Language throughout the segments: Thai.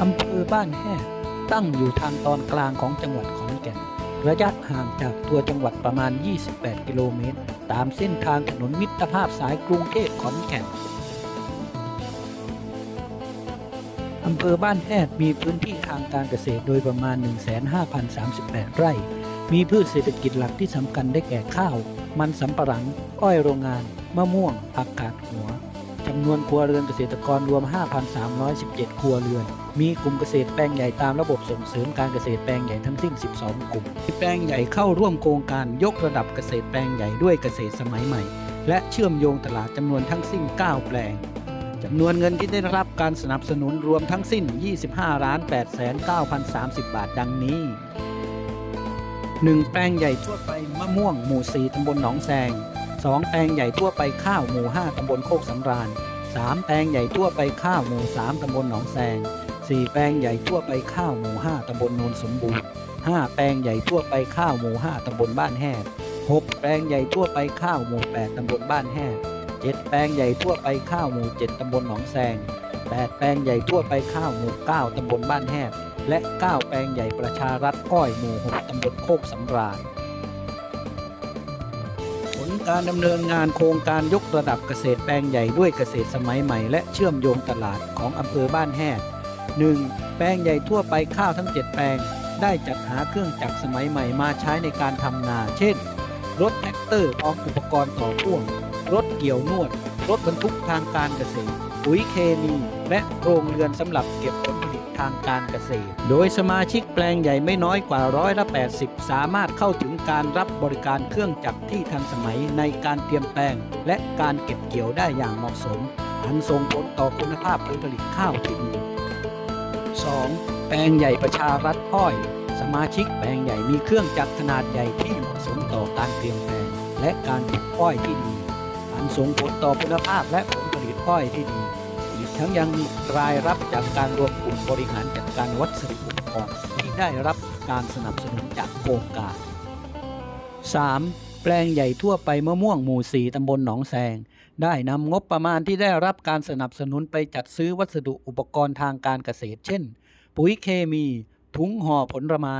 อำเภอบ้านแห่ตั้งอยู่ทางตอนกลางของจังหวัดขอนแก่น ระยะห่างจากตัวจังหวัดประมาณ 28 กิโลเมตร ตามเส้นทางถนนมิตรภาพสายกรุงเทพขอนแก่นอำเภอบ้านแฮดมีพื้นที่ทางการเกษตรโดยประมาณ 15,038 ไร่ มีพืชเศรษฐกิจหลักที่สำคัญได้แก่ข้าว มันสำปะหลัง อ้อยโรงงาน มะม่วง ผักกาดหัว จำนวนครัวเรือนเกษตรกรรวม 5,317 ครัวเรือน มีกลุ่มเกษตรแปลงใหญ่ตามระบบส่งเสริมการเกษตรแปลงใหญ่ทั้งสิ้น 12 กลุ่มมีแปลงใหญ่เข้าร่วมโครงการยกระดับเกษตรแปลงใหญ่ด้วยเกษตรสมัยใหม่ และเชื่อมโยงตลาดจำนวนทั้งสิ้น 9 แปลงจำนวนเงินที่ได้รับการสนับสนุนรวมทั้งสิ้น 25ล้าน8แสน9,030 บาทดังนี้1แปลงใหญ่ทั่วไปมะม่วงหมู่4ตำบลหนองแซง 2แปลงใหญ่ทั่วไปข้าวหมู่ 5 ตำบลโคกสำราญ 3 แปลงใหญ่ทั่วไปข้าวหมู่ 3 ตำบลหนองแซง 4 แปลงใหญ่ทั่วไปข้าวหมู่ 5 ตำบลโนนสมบูรณ์ 5 แปลงใหญ่ทั่วไปข้าวหมู่ 5 ตำบลบ้านแฮด 6 แปลงใหญ่ทั่วไปข้าวหมู่ 8 ตำบลบ้านแฮด 7 แปลงใหญ่ทั่วไปข้าวหมู่ 7 ตำบลหนองแซง 8 แปลงใหญ่ทั่วไปข้าวหมู่ 9 ตำบลบ้านแฮด และ 9 แปลงใหญ่ประชารัฐอ้อยหมู่ 6 ตำบลโคกสำราญ การดำเนินงานโครงการยกระดับเกษตรแปลงใหญ่ด้วยเกษตรสมัยใหม่และเชื่อมโยงตลาดของอำเภอบ้านแฮด 1. แปลงใหญ่ทั่วไปข้าวทั้ง 7 แปลง ได้จัดหาเครื่องจักรสมัยใหม่มาใช้ในการทำนา เช่น รถแท็กเตอร์พร้อมอุปกรณ์ต่อพ่วง รถเกี่ยวนวด รถบรรทุกทางการเกษตร ปุ๋ยเคมี และโรงเรือนสำหรับเก็บผลผลิต ทางการเกษตร โดยสมาชิกแปลงใหญ่ไม่น้อยกว่าร้อยละ 80 สามารถเข้าถึงการรับบริการเครื่องจักรที่ทันสมัยในการเตรียมแปลง และการเก็บเกี่ยวได้อย่างเหมาะสม อันส่งผลต่อคุณภาพผลผลิตข้าวที่ดี 2. แปลงใหญ่ประชารัฐอ้อย สมาชิกแปลงใหญ่มีเครื่องจักรขนาดใหญ่ที่เหมาะสมต่อการเตรียมแปลงและการปลูกอ้อยที่ดี อันส่งผลต่อคุณภาพและผลผลิตอ้อยที่ดี ทั้งยังมีรายรับจากการรวมกลุ่มบริหารจัดการวัสดุอุปกรณ์ที่ได้รับการสนับสนุนจากโครงการ 3. แปลงใหญ่ทั่วไปมะม่วงหมู่4ตำบลหนองแซงได้นำงบประมาณที่ได้รับการสนับสนุนไปจัดซื้อวัสดุอุปกรณ์ทางการเกษตร เช่น ปุ๋ยเคมี ถุงห่อผลไม้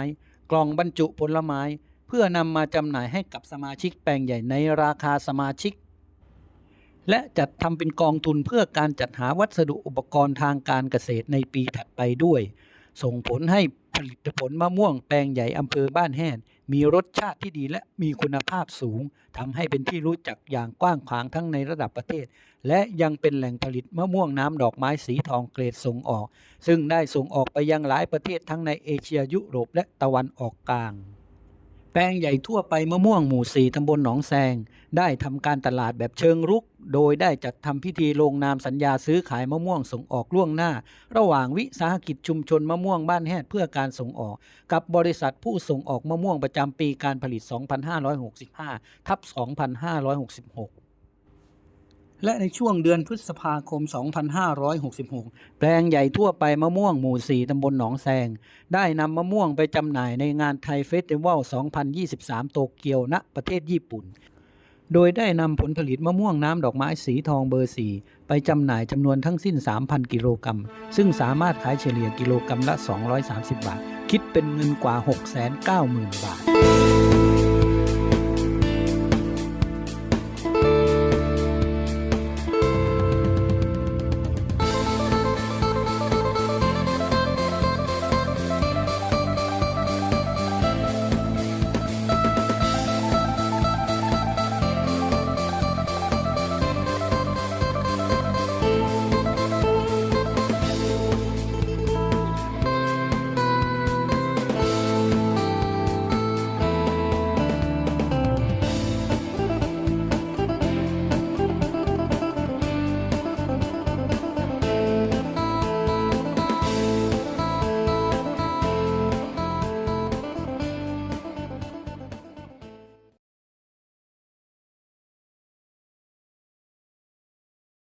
กล่องบรรจุผลไม้ เพื่อนำมาจำหน่ายให้กับสมาชิกแปลงใหญ่ในราคาสมาชิก และจัดทำเป็นกองทุนเพื่อการจัดหาวัสดุอุปกรณ์ทางการเกษตรในปีถัดไปด้วย ส่งผลให้ผลิตผลมะม่วงแปลงใหญ่อำเภอบ้านแห่นมีรสชาติที่ดีและมีคุณภาพสูงทำให้เป็นที่รู้จักอย่างกว้างขวางทั้งในระดับประเทศ และยังเป็นแหล่งผลิตมะม่วงน้ำดอกไม้สีทองเกรดส่งออก ซึ่งได้ส่งออกไปยังหลายประเทศทั้งในเอเชียยุโรปและตะวันออกกลาง แปลงใหญ่ทั่วไปมะม่วงหมู่สี่ตำบลหนองแซง ได้ทำการตลาดแบบเชิงรุก โดยได้จัดทำพิธีลงนามสัญญาซื้อขายมะม่วงส่งออกล่วงหน้า ระหว่างวิสาหกิจชุมชนมะม่วงบ้านแฮดเพื่อการส่งออก กับบริษัทผู้ส่งออกมะม่วงประจำปีการผลิต 2565 ทับ 2566 และในช่วงเดือนพฤษภาคม 2566 แปลงใหญ่ทั่วไปมะม่วงหมู่ 4 ตำบลหนองแซง ได้นำมะม่วงไปจำหน่ายในงานไทยเฟสติวัล 2023 โตเกียว ณ ประเทศญี่ปุ่น โดยได้นำผลผลิตมะม่วงน้ำดอกไม้สีทองเบอร์ 4 ไปจำหน่ายจำนวนทั้งสิ้น 3,000 กิโลกรัม ซึ่งสามารถขายเฉลี่ยกิโลกรัมละ 230 บาท คิดเป็นเงินกว่า 690,000 บาท